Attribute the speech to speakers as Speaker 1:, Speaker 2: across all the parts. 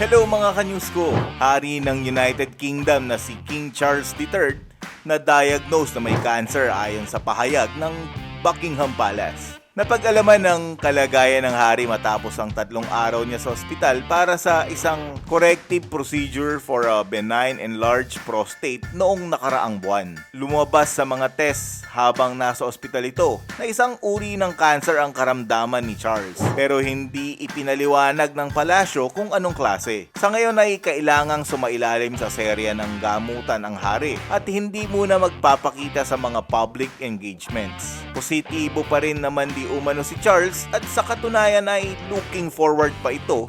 Speaker 1: Hello mga kanyus ko! Hari ng United Kingdom na si King Charles III na diagnose na may cancer ayon sa pahayag ng Buckingham Palace. Napag-alaman ng kalagayan ng hari matapos ang tatlong araw niya sa ospital para sa isang corrective procedure for a benign enlarged prostate noong nakaraang buwan. Lumabas sa mga tests habang nasa ospital ito na isang uri ng cancer ang karamdaman ni Charles pero hindi ipinaliwanag ng palasyo kung anong klase. Sa ngayon ay kailangang sumailalim sa serya ng gamutan ang hari at hindi muna magpapakita sa mga public engagements. Positibo pa rin naman di umano si Charles at sa katunayan ay looking forward pa ito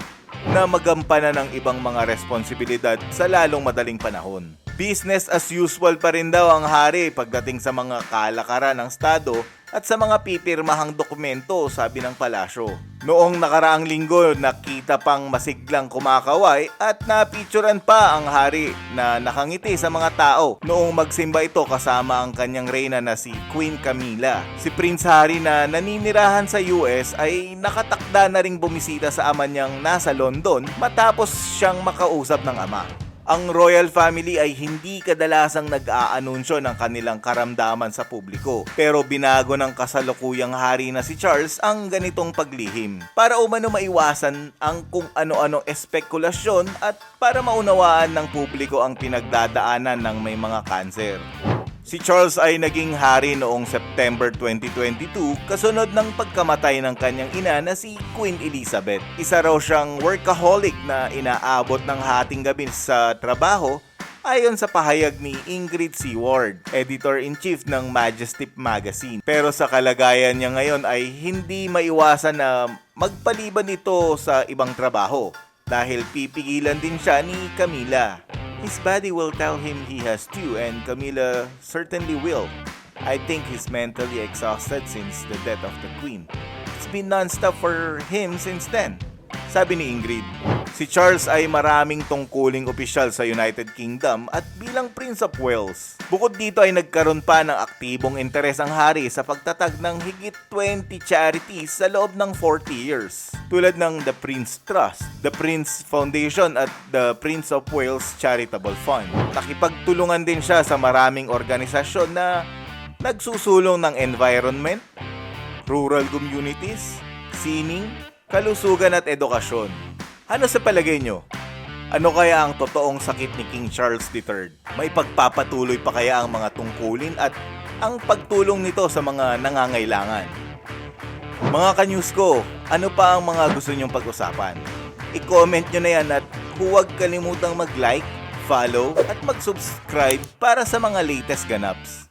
Speaker 1: na magampanan ng ibang mga responsibilidad sa lalong madaling panahon. Business as usual pa rin daw ang hari pagdating sa mga kalakaran ng Estado at sa mga pipirmahang dokumento, sabi ng palasyo. Noong nakaraang linggo, nakita pang masiglang kumakaway at napicturan pa ang hari na nakangiti sa mga tao noong magsimba ito kasama ang kanyang reyna na si Queen Camilla. Si Prince Harry na naninirahan sa US ay nakatakda na ring bumisita sa ama niyang nasa London matapos siyang makausap ng ama. Ang royal family ay hindi kadalasang nag-aanunsyo ng kanilang karamdaman sa publiko. Pero binago ng kasalukuyang hari na si Charles ang ganitong paglihim para umano maiwasan ang kung ano-ano espekulasyon at para maunawaan ng publiko ang pinagdadaanan ng may mga kanser. Si Charles ay naging hari noong September 2022 kasunod ng pagkamatay ng kanyang ina na si Queen Elizabeth. Isa raw siyang workaholic na inaabot ng hating gabi sa trabaho ayon sa pahayag ni Ingrid Seward, editor-in-chief ng Majesty Magazine. Pero sa kalagayan niya ngayon ay hindi maiwasan na magpaliban ito sa ibang trabaho dahil pipigilan din siya ni Camila. His body will tell him he has to and Camila certainly will. I think he's mentally exhausted since the death of the queen. It's been non-stop for him since then. Sabi ni Ingrid, si Charles ay maraming tungkuling opisyal sa United Kingdom at bilang Prince of Wales. Bukod dito ay nagkaroon pa ng aktibong interes ang hari sa pagtatag ng higit 20 charities sa loob ng 40 years. Tulad ng The Prince Trust, The Prince Foundation at The Prince of Wales Charitable Fund. Nakipagtulungan din siya sa maraming organisasyon na nagsusulong ng environment, rural communities, sining, kalusugan at edukasyon. Ano sa palagay nyo? Ano kaya ang totoong sakit ni King Charles III? May pagpapatuloy pa kaya ang mga tungkulin at ang pagtulong nito sa mga nangangailangan? Mga kanyus ko, ano pa ang mga gusto nyong pag-usapan? I-comment nyo na yan at huwag kalimutang mag-like, follow at mag-subscribe para sa mga latest ganaps.